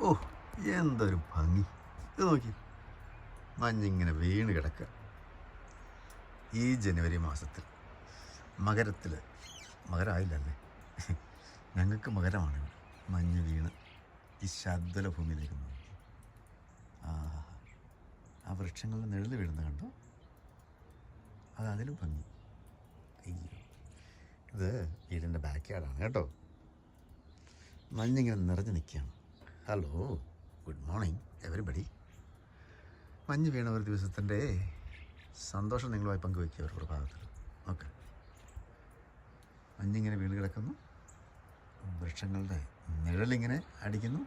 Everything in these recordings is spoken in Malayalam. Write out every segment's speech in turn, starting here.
ഓ എന്തൊരു ഭംഗി. ഇത് നോക്കി. മഞ്ഞിങ്ങനെ വീണ് കിടക്കുക ഈ ജനുവരി മാസത്തിൽ മകരത്തിൽ മകരമായില്ലല്ലേ ഞങ്ങൾക്ക് മകരമാണ്. മഞ്ഞ് വീണ് ഈ ശബ്ദല ഭൂമിയിലേക്ക് നോക്കി ആ ആ വൃക്ഷങ്ങളുടെ നിഴൽ വീഴുന്ന കണ്ടോ? അത് അതിലും ഭംഗി. അയ്യോ. ഇത് വീടിന്റെ ബാക്ക് യാർഡാണ് കേട്ടോ. മഞ്ഞിങ്ങനെ നിറഞ്ഞു നിൽക്കുകയാണ്. ഹലോ ഗുഡ് മോർണിംഗ് എവരിബഡി മഞ്ഞ് വീണ ഒരു ദിവസത്തിന്റെ സന്തോഷം നിങ്ങളുമായി പങ്കുവയ്ക്കുക ഒരു പ്രഭാതത്തിൽ ഓക്കെ മഞ്ഞിങ്ങനെ വീണ് കിടക്കുന്നു. വൃക്ഷങ്ങളുടെ നിഴലിങ്ങനെ അടിക്കുന്നു.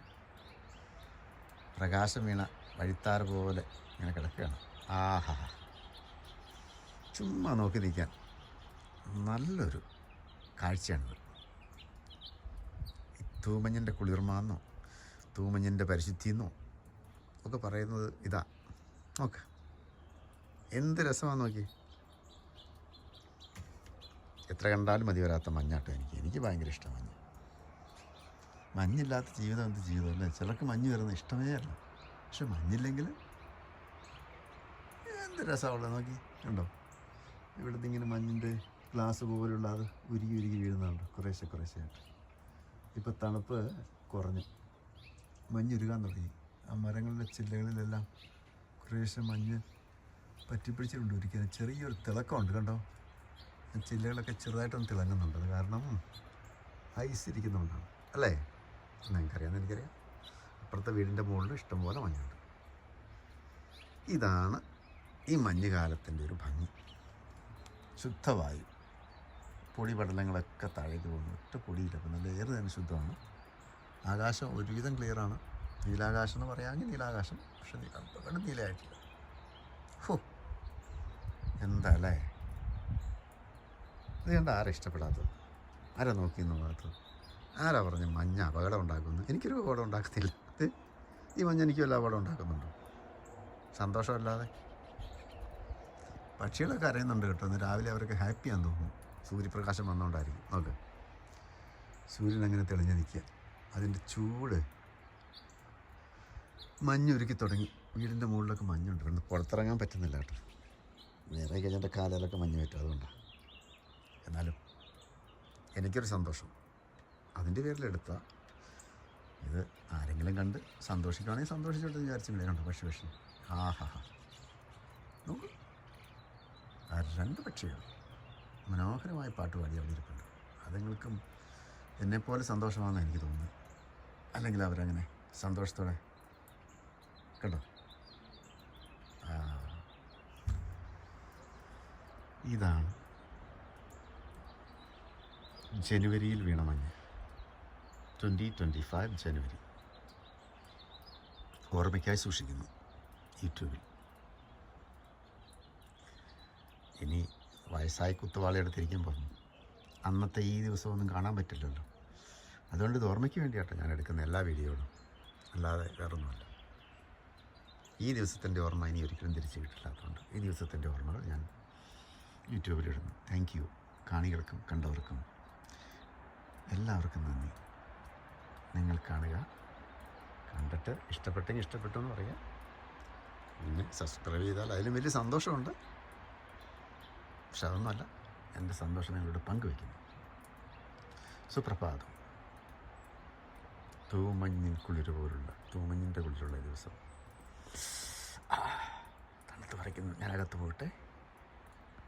പ്രകാശം വീണ വഴിത്താറ് പോലെ ഇങ്ങനെ കിടക്കുകയാണ്. ആഹാ. ചുമ്മാ നോക്കി നിൽക്കാൻ നല്ലൊരു കാഴ്ചയാണിത് തൂമഞ്ഞിന്റെ കുളിർമാന്നോ തൂമഞ്ഞിന്റെ പരിശുദ്ധിയെന്നോ? ഒക്കെ പറയുന്നത് ഇതാ. നോക്ക്. എന്ത് രസമാണെന്ന് നോക്കി. എത്ര കണ്ടാലും മതി വരാത്ത മഞ്ഞാട്ടോ എനിക്ക്. എനിക്ക് ഭയങ്കര ഇഷ്ടം മഞ്ഞ്. മഞ്ഞില്ലാത്ത ജീവിതം എന്ത് ജീവിതം അല്ലേ? ചിലർക്ക് മഞ്ഞ് വരുന്ന ഇഷ്ടമേ അല്ല. പക്ഷെ മഞ്ഞില്ലെങ്കിൽ എന്ത് രസമുള്ളത് നോക്കി. കണ്ടോ? ഇവിടുത്തെ ഇങ്ങനെ മഞ്ഞിന്റെ ഗ്ലാസ് പോലുള്ള അത് ഉരുകി ഉരുകി വീഴുന്നുണ്ട്. കുറേശ്ശെ കുറേശ്ശെ ആയിട്ട് ഇപ്പോൾ തണുപ്പ് കുറഞ്ഞു. മഞ്ഞുരുകാൻ തുടങ്ങി ആ മരങ്ങളുടെ ചില്ലകളിലെല്ലാം കുറേശ്ശെ മഞ്ഞ് പറ്റിപ്പിടിച്ചിട്ടുണ്ട് ഒരിക്കലും. ചെറിയൊരു തിളക്കമുണ്ട് കണ്ടോ? ചില്ലകളൊക്കെ ചെറുതായിട്ടൊന്ന് തിളങ്ങുന്നുണ്ട്. അത് കാരണം ഐസ് ഇരിക്കുന്നുണ്ടാണ് അല്ലേ? നിങ്ങൾക്കറിയാമെന്ന് എനിക്കറിയാം അപ്പുറത്തെ വീടിന്റെ മുകളിൽ ഇഷ്ടംപോലെ മഞ്ഞുണ്ട്. ഇതാണ് ഈ മഞ്ഞുകാലത്തിന്റെ ഒരു ഭംഗി. ശുദ്ധവായു. പൊടിപടലങ്ങളൊക്കെ താഴേക്ക് പോകുന്നു ഒറ്റ പൊടിയില്ല. നല്ല ഏറെ തന്നെ ശുദ്ധമാണ്. ആകാശം ഒരുവിധം ക്ലിയറാണ്. നീലാകാശം എന്ന് പറയാമെങ്കിൽ നീലാകാശം പക്ഷെ അത്ര നീലയായിട്ടില്ല. ഹോ എന്താ അല്ലേ ഇത് കണ്ട ആരാ ഇഷ്ടപ്പെടാത്തത്? ആരാ നോക്കി ഭാഗത്ത് ആരാ പറഞ്ഞ് മഞ്ഞ അപകടം ഉണ്ടാക്കുന്നു? എനിക്കൊരു അപകടം ഉണ്ടാക്കുന്നില്ല ഈ മഞ്ഞ എനിക്ക് വല്ല അപകടം ഉണ്ടാക്കുന്നുണ്ടോ? സന്തോഷമല്ലാതെ? പക്ഷികളൊക്കെ അറിയുന്നുണ്ട് കേട്ടോ. ഇന്ന് രാവിലെ അവരൊക്കെ ഹാപ്പിയാന്ന് തോന്നുന്നു. സൂര്യപ്രകാശം വന്നുകൊണ്ടായിരിക്കും നോക്ക്. സൂര്യൻ അങ്ങനെ തെളിഞ്ഞ് നിൽക്കുക? അതിന്റെ ചൂട്. മഞ്ഞുരുക്കി തുടങ്ങി. വീടിന്റെ മുകളിലൊക്കെ മഞ്ഞുണ്ട്. പിന്നെ പുറത്തിറങ്ങാൻ പറ്റുന്നില്ല കേട്ടോ. നേരെ കഴിഞ്ഞിട്ട് കാലിലൊക്കെ മഞ്ഞ് പറ്റും അതുകൊണ്ടാണ് എന്നാലും എനിക്കൊരു സന്തോഷം. അതിന്റെ പേരിലെടുത്ത ഇത് ആരെങ്കിലും കണ്ട് സന്തോഷിക്കുകയാണെങ്കിൽ സന്തോഷിച്ചോട്ട് വിചാരിച്ചില്ലേ കണ്ടോ. പക്ഷി പക്ഷി. ആഹാ ഹാ ആ രണ്ട് പക്ഷികൾ മനോഹരമായ പാട്ട് പാടി അവിടെ ഇരിപ്പുണ്ട്. എന്നെപ്പോലെ സന്തോഷമാണെന്ന് എനിക്ക് തോന്നുന്നത് അല്ലെങ്കിൽ അവരങ്ങനെ സന്തോഷത്തോടെ കേട്ടോ ഇതാണ് ജനുവരിയിൽ വീണ മഞ്ഞ്. ട്വന്റി ട്വന്റി ഫൈവ് ജനുവരി. ഓർമ്മയ്ക്കായി സൂക്ഷിക്കുന്നു യൂട്യൂബിൽ ഇനി വയസ്സായി കുത്തുവാളയെടുത്തിരിക്കുമ്പോൾ അന്നത്തെ ഈ ദിവസമൊന്നും കാണാൻ പറ്റില്ലല്ലോ. അതുകൊണ്ട് ഇത് ഓർമ്മയ്ക്ക് വേണ്ടിയാട്ടോ ഞാൻ എടുക്കുന്ന എല്ലാ വീഡിയോകളും. അല്ലാതെ വേറൊന്നുമല്ല. ഈ ദിവസത്തിന്റെ ഓർമ്മ ഇനി ഒരിക്കലും തിരിച്ചു കിട്ടില്ലാത്തതുകൊണ്ട് ഈ ദിവസത്തിന്റെ ഓർമ്മകൾ ഞാൻ യൂട്യൂബിലിടുന്നു താങ്ക് യു കാണികൾക്കും കണ്ടവർക്കും എല്ലാവർക്കും നന്ദി. നിങ്ങൾ കാണുക കണ്ടിട്ട് ഇഷ്ടപ്പെട്ടെങ്കിൽ ഇഷ്ടപ്പെട്ടു എന്ന് പറയുക. പിന്നെ സബ്സ്ക്രൈബ് ചെയ്താൽ അതിലും വലിയ സന്തോഷമുണ്ട്. പക്ഷെ അതൊന്നുമല്ല എന്റെ സന്തോഷം നിങ്ങളോട് പങ്കുവയ്ക്കുന്നു. സുപ്രഭാതം. തൂമഞ്ഞിൻ കുളിര് പോലുള്ള തൂമഞ്ഞിന്റെ കുളിരുള്ള ദിവസം. തണുത്ത് പറിക്കുന്നു. ഞാനകത്ത് പോകട്ടെ